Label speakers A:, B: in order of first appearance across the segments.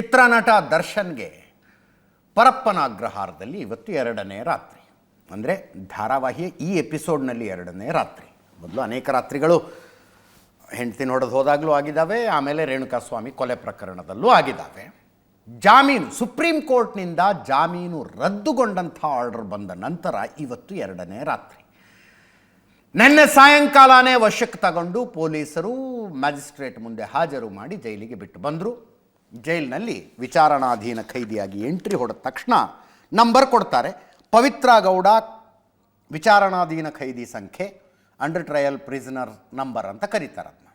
A: ಚಿತ್ರನಟ ದರ್ಶನ್ಗೆ ಪರಪ್ಪನ ಅಗ್ರಹಾರದಲ್ಲಿ ಇವತ್ತು ಎರಡನೇ ರಾತ್ರಿ. ಅಂದರೆ ಧಾರಾವಾಹಿಯ ಈ ಎಪಿಸೋಡ್ನಲ್ಲಿ ಎರಡನೇ ರಾತ್ರಿ. ಮೊದಲು ಅನೇಕ ರಾತ್ರಿಗಳು ಹೆಂಡತಿ ನೋಡೋದು ಹೋದಾಗಲೂ ಆಗಿದ್ದಾವೆ, ಆಮೇಲೆ ರೇಣುಕಾಸ್ವಾಮಿ ಕೊಲೆ ಪ್ರಕರಣದಲ್ಲೂ ಆಗಿದ್ದಾವೆ. ಜಾಮೀನು, ಸುಪ್ರೀಂ ಕೋರ್ಟ್ನಿಂದ ಜಾಮೀನು ರದ್ದುಗೊಂಡಂಥ ಆರ್ಡರ್ ಬಂದ ನಂತರ ಇವತ್ತು ಎರಡನೇ ರಾತ್ರಿ. ನಿನ್ನೆ ಸಾಯಂಕಾಲನೇ ವಶಕ್ಕೆ ತಗೊಂಡು ಪೊಲೀಸರು ಮ್ಯಾಜಿಸ್ಟ್ರೇಟ್ ಮುಂದೆ ಹಾಜರು ಮಾಡಿ ಜೈಲಿಗೆ ಬಿಟ್ಟು ಬಂದರು. ಜೈಲಿನಲ್ಲಿ ವಿಚಾರಣಾಧೀನ ಖೈದಿಯಾಗಿ ಎಂಟ್ರಿ ಹೊಡೆದ ತಕ್ಷಣ ನಂಬರ್ ಕೊಡ್ತಾರೆ. ಪವಿತ್ರ ಗೌಡ ವಿಚಾರಣಾಧೀನ ಖೈದಿ ಸಂಖ್ಯೆ ಅಂಡರ್ ಟ್ರಯಲ್ ಪ್ರಿಸನರ್ ನಂಬರ್ ಅಂತ ಕರೀತಾರೆ ಅದನ್ನ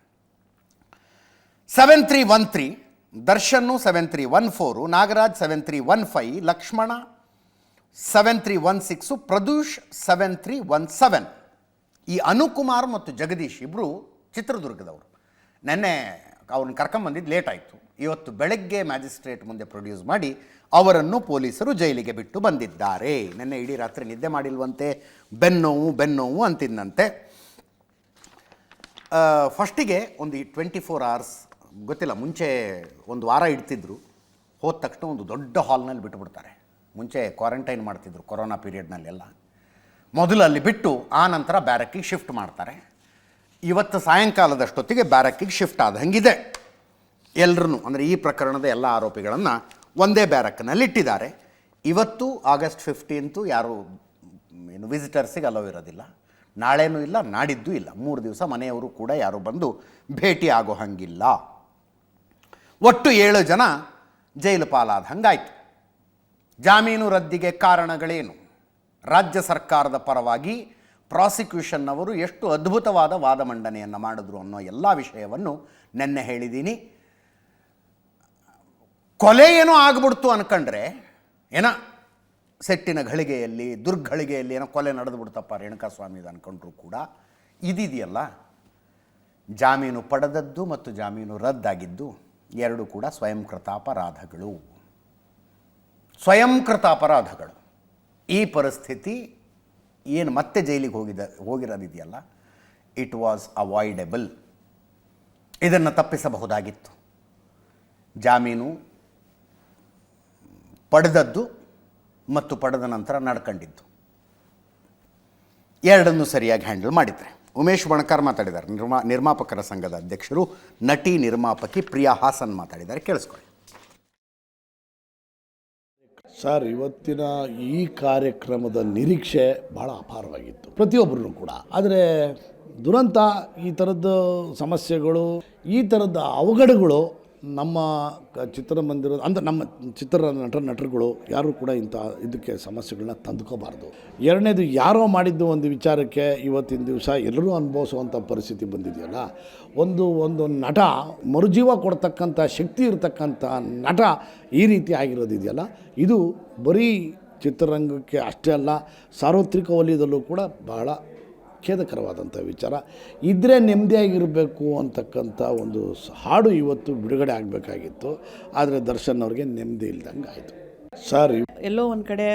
A: seven three one three ದರ್ಶನ್ನು seven three one four Nagaraj seven three one five Lakshmana seven three one six Pradush seven three one seven ಈ ಅನುಕುಮಾರ್ ಮತ್ತು ಜಗದೀಶ್ ಇಬ್ಬರು ಚಿತ್ರದುರ್ಗದವರು. ನೆನ್ನೆ ಅವ್ರನ್ನ ಕರ್ಕೊಂಬಂದಿದ್ದು ಲೇಟ್ ಆಯಿತು. ಇವತ್ತು ಬೆಳಗ್ಗೆ ಮ್ಯಾಜಿಸ್ಟ್ರೇಟ್ ಮುಂದೆ ಪ್ರೊಡ್ಯೂಸ್ ಮಾಡಿ ಅವರನ್ನು ಪೊಲೀಸರು ಜೈಲಿಗೆ ಬಿಟ್ಟು ಬಂದಿದ್ದಾರೆ. ನೆನ್ನೆ ಇಡೀ ರಾತ್ರಿ ನಿದ್ದೆ ಮಾಡಿಲ್ವಂತೆ, ಬೆನ್ನೋವು ಬೆನ್ನೋವು ಅಂತಿದ್ದಂತೆ ಫಸ್ಟಿಗೆ ಒಂದು ಟ್ವೆಂಟಿ ಫೋರ್ ಅವರ್ಸ್ ಗೊತ್ತಿಲ್ಲ, ಮುಂಚೆ ಒಂದು ವಾರ ಇಡ್ತಿದ್ರು. ಹೋದ ತಕ್ಷಣ ಒಂದು ದೊಡ್ಡ ಹಾಲ್ನಲ್ಲಿ ಬಿಟ್ಟುಬಿಡ್ತಾರೆ ಮುಂಚೆ ಕ್ವಾರಂಟೈನ್ ಮಾಡ್ತಿದ್ರು ಕೊರೋನಾ ಪೀರಿಯಡ್ನಲ್ಲೆಲ್ಲ ಮೊದಲು ಅಲ್ಲಿ ಬಿಟ್ಟು ಆ ನಂತರ ಬ್ಯಾರಕ್ಕಿಗೆ ಶಿಫ್ಟ್ ಮಾಡ್ತಾರೆ. ಇವತ್ತು ಸಾಯಂಕಾಲದಷ್ಟೊತ್ತಿಗೆ ಬ್ಯಾರಕ್ಕಿಗೆ ಶಿಫ್ಟ್ ಆದ ಹಂಗಿದೆ. ಎಲ್ಲರೂ ಅಂದರೆ ಈ ಪ್ರಕರಣದ ಎಲ್ಲ ಆರೋಪಿಗಳನ್ನು ಒಂದೇ ಬ್ಯಾರಕ್ನಲ್ಲಿ ಇಟ್ಟಿದ್ದಾರೆ ಇವತ್ತು ಆಗಸ್ಟ್ ಫಿಫ್ಟೀನ್ತು ಯಾರು, ಏನು ವಿಸಿಟರ್ಸಿಗೆ ಅಲೋ ಇರೋದಿಲ್ಲ. ನಾಳೆನೂ ಇಲ್ಲ, ನಾಡಿದ್ದು ಇಲ್ಲ. ಮೂರು ದಿವಸ ಮನೆಯವರು ಕೂಡ ಯಾರು ಬಂದು ಭೇಟಿ ಆಗೋ ಹಂಗಿಲ್ಲ. ಒಟ್ಟು ಏಳು ಜನ ಜೈಲು ಪಾಲಾದ ಹಂಗಾಯ್ತು. ಜಾಮೀನು ರದ್ದಿಗೆ ಕಾರಣಗಳೇನು? ರಾಜ್ಯ ಸರ್ಕಾರದ ಪರವಾಗಿ ಪ್ರಾಸಿಕ್ಯೂಷನ್ನವರು ಎಷ್ಟು ಅದ್ಭುತವಾದ ವಾದ ಮಂಡನೆಯನ್ನು ಮಾಡಿದ್ರು ಅನ್ನೋ ಎಲ್ಲ ವಿಷಯವನ್ನು ನೆನ್ನೆ ಹೇಳಿದ್ದೀನಿ. ಕೊಲೆ ಏನೋ ಆಗ್ಬಿಡ್ತು ಅನ್ಕಂಡ್ರೆ, ಏನ ಸೆಟ್ಟಿನ ಘಳಿಗೆಯಲ್ಲಿ, ದುರ್ಘಳಿಗೆಯಲ್ಲಿ ಏನೋ ಕೊಲೆ ನಡೆದುಬಿಡ್ತಪ್ಪ ರೇಣುಕಾಸ್ವಾಮಿದು ಅನ್ಕೊಂಡ್ರು ಕೂಡ. ಇದಿದೆಯಲ್ಲ, ಜಾಮೀನು ಪಡೆದದ್ದು ಮತ್ತು ಜಾಮೀನು ರದ್ದಾಗಿದ್ದು ಎರಡು ಕೂಡ ಸ್ವಯಂಕೃತ ಅಪರಾಧಗಳು ಸ್ವಯಂಕೃತ ಅಪರಾಧಗಳು ಈ ಪರಿಸ್ಥಿತಿ ಏನು ಮತ್ತೆ ಜೈಲಿಗೆ ಹೋಗಿದ, ಹೋಗಿರೋದಿದೆಯಲ್ಲ? ಇಟ್ ವಾಸ್ ಅವಾಯ್ಡೆಬಲ್ ಇದನ್ನು ತಪ್ಪಿಸಬಹುದಾಗಿತ್ತು. ಜಾಮೀನು ಪಡೆದದ್ದು ಮತ್ತು ಪಡೆದ ನಂತರ ನಡ್ಕೊಂಡಿದ್ದು. ಎರಡನ್ನೂ ಸರಿಯಾಗಿ ಹ್ಯಾಂಡಲ್ ಮಾಡಿದರೆ. ಉಮೇಶ್ ಬಣಕಾರ್ ಮಾತಾಡಿದ್ದಾರೆ. ನಿರ್ಮಾ ನಿರ್ಮಾಪಕರ ಸಂಘದ ಅಧ್ಯಕ್ಷರು, ನಟಿ ನಿರ್ಮಾಪಕಿ ಪ್ರಿಯಾ ಹಾಸನ್ ಮಾತಾಡಿದ್ದಾರೆ. ಕೇಳಿಸ್ಕೊಳ್ಳಿ.
B: ಸರ್, ಇವತ್ತಿನ ಈ ಕಾರ್ಯಕ್ರಮದ ನಿರೀಕ್ಷೆ ಭಾಳ ಅಪಾರವಾಗಿತ್ತು. ಪ್ರತಿಯೊಬ್ಬರೂ ಕೂಡ. ಆದರೆ ದುರಂತ, ಈ ಥರದ್ದು ಸಮಸ್ಯೆಗಳು, ಈ ಥರದ ಅವಘಡಗಳು ನಮ್ಮ ಚಿತ್ರಮಂದಿರ ಅಂದರೆ ನಮ್ಮ ಚಿತ್ರ ನಟ ನಟರುಗಳು ಯಾರೂ ಕೂಡ ಇಂಥ ಇದಕ್ಕೆ ಸಮಸ್ಯೆಗಳನ್ನ ತಂದುಕೋಬಾರ್ದು. ಎರಡನೇದು ಯಾರೋ ಮಾಡಿದ್ದು ಒಂದು ವಿಚಾರಕ್ಕೆ ಇವತ್ತಿನ ದಿವಸ ಎಲ್ಲರೂ ಅನುಭವಿಸುವಂಥ ಪರಿಸ್ಥಿತಿ ಬಂದಿದೆಯಲ್ಲ. ಒಂದು ಒಂದು ನಟ ಮರುಜೀವ ಕೊಡ್ತಕ್ಕಂಥ ಶಕ್ತಿ ಇರತಕ್ಕಂಥ ನಟ ಈ ರೀತಿ ಆಗಿರೋದಿದೆಯಲ್ಲ. ಇದು ಬರೀ ಚಿತ್ರರಂಗಕ್ಕೆ ಅಷ್ಟೇ ಅಲ್ಲ, ಸಾರ್ವತ್ರಿಕ ವಲಯದಲ್ಲೂ ಕೂಡ ಬಹಳ ಖೇದಕರವಾದಂಥ ವಿಚಾರ. ಇದ್ದರೆ ನೆಮ್ಮದಿಯಾಗಿರಬೇಕು ಅಂತಕ್ಕಂಥ ಒಂದು ಹಾಡು ಇವತ್ತು ಬಿಡುಗಡೆ ಆಗಬೇಕಾಗಿತ್ತು. ಆದರೆ ದರ್ಶನ್ ಅವ್ರಿಗೆ ನೆಮ್ಮದಿ ಇಲ್ದಂಗೆ ಆಯಿತು ಸರ್
C: ಎಲ್ಲೋ ಒಂದು ಕಡೆ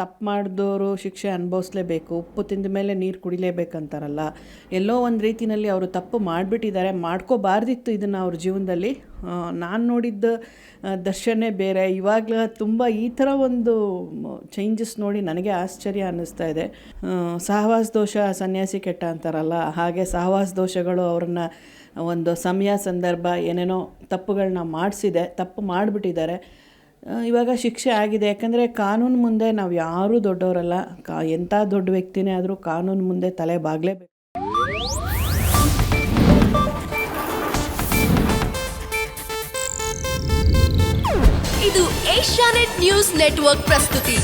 C: ತಪ್ಪು ಮಾಡಿದವರು ಶಿಕ್ಷೆ ಅನುಭವಿಸ್ಲೇಬೇಕು, ಉಪ್ಪು ತಿಂದ ಮೇಲೆ ನೀರು ಕುಡಿಲೇಬೇಕಂತಾರಲ್ಲ, ಎಲ್ಲೋ ಒಂದು ರೀತಿಯಲ್ಲಿ ಅವರು ತಪ್ಪು ಮಾಡಿಬಿಟ್ಟಿದ್ದಾರೆ, ಮಾಡ್ಕೋಬಾರ್ದಿತ್ತು ಇದನ್ನು ಅವ್ರ ಜೀವನದಲ್ಲಿ. ನಾನು ನೋಡಿದ್ದ ದರ್ಶನೇ ಬೇರೆ. ಇವಾಗಲೂ ತುಂಬ ಈ ಥರ ಒಂದು ಚೇಂಜಸ್ ನೋಡಿ ನನಗೆ ಆಶ್ಚರ್ಯ ಅನ್ನಿಸ್ತಾ ಇದೆ. ಸಹವಾಸ ದೋಷ ಸನ್ಯಾಸಿ ಕೆಟ್ಟ ಅಂತಾರಲ್ಲ, ಹಾಗೆ ಸಹವಾಸ ದೋಷಗಳು ಅವ್ರನ್ನ ಒಂದು ಸಮಯ, ಸಂದರ್ಭ ಏನೇನೋ ತಪ್ಪುಗಳನ್ನ ಮಾಡಿಸಿದೆ, ತಪ್ಪು ಮಾಡಿಬಿಟ್ಟಿದ್ದಾರೆ. ಇವಾಗ ಶಿಕ್ಷೆ ಆಗಿದೆ. ಯಾಕಂದರೆ ಕಾನೂನು ಮುಂದೆ ನಾವು ಯಾರೂ ದೊಡ್ಡವರಲ್ಲ. ಕಾ ಎಂಥ ದೊಡ್ಡ ವ್ಯಕ್ತಿನೇ ಆದರೂ ಕಾನೂನು ಮುಂದೆ ತಲೆ ಬಾಗಲೇಬೇಕು
D: ಇದು ಏಷ್ಯಾನೆಟ್ ನ್ಯೂಸ್ ನೆಟ್ವರ್ಕ್ ಪ್ರಸ್ತುತಿ.